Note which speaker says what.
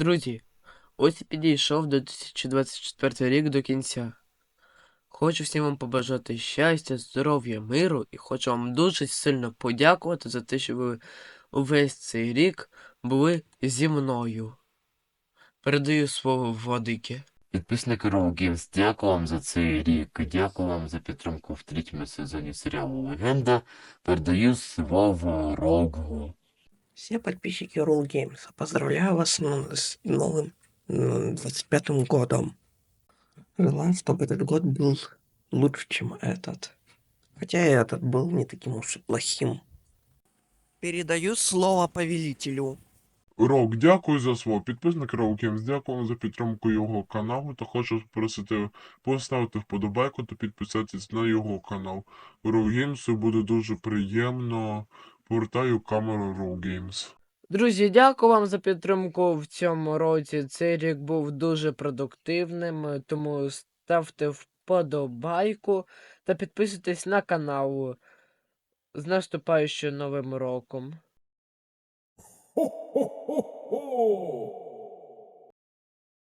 Speaker 1: Друзі, ось і підійшов 2024 рік до кінця. Хочу всім вам побажати щастя, здоров'я, миру і хочу вам дуже сильно подякувати за те, що ви увесь цей рік були зі мною. Передаю слово Владике.
Speaker 2: Підписники Roll Games, дякую вам за цей рік. Дякую вам за підтримку в третьому сезоні серіалу Легенда. Передаю слово Рогу.
Speaker 3: Все подписчики Roll Games, поздравляю вас ну, с новым м, 25-м годом. Желаю, чтобы этот год был лучше, чем этот. Хотя и этот был не таким уж и плохим. Передаю слово повелителю.
Speaker 4: Рок, дякую за слово. Підписник Рок Games, дякую за підтримку його каналу. Та хочу просити поставити вподобайку та підписатись на його канал. Рок Games буде дуже приємно. Повертаю камеру Raw Games.
Speaker 1: Друзі, дякую вам за підтримку в цьому році. Цей рік був дуже продуктивним, тому ставте вподобайку та підписуйтесь на канал. З наступаючим новим роком.
Speaker 5: Хо-хо-хо-хо!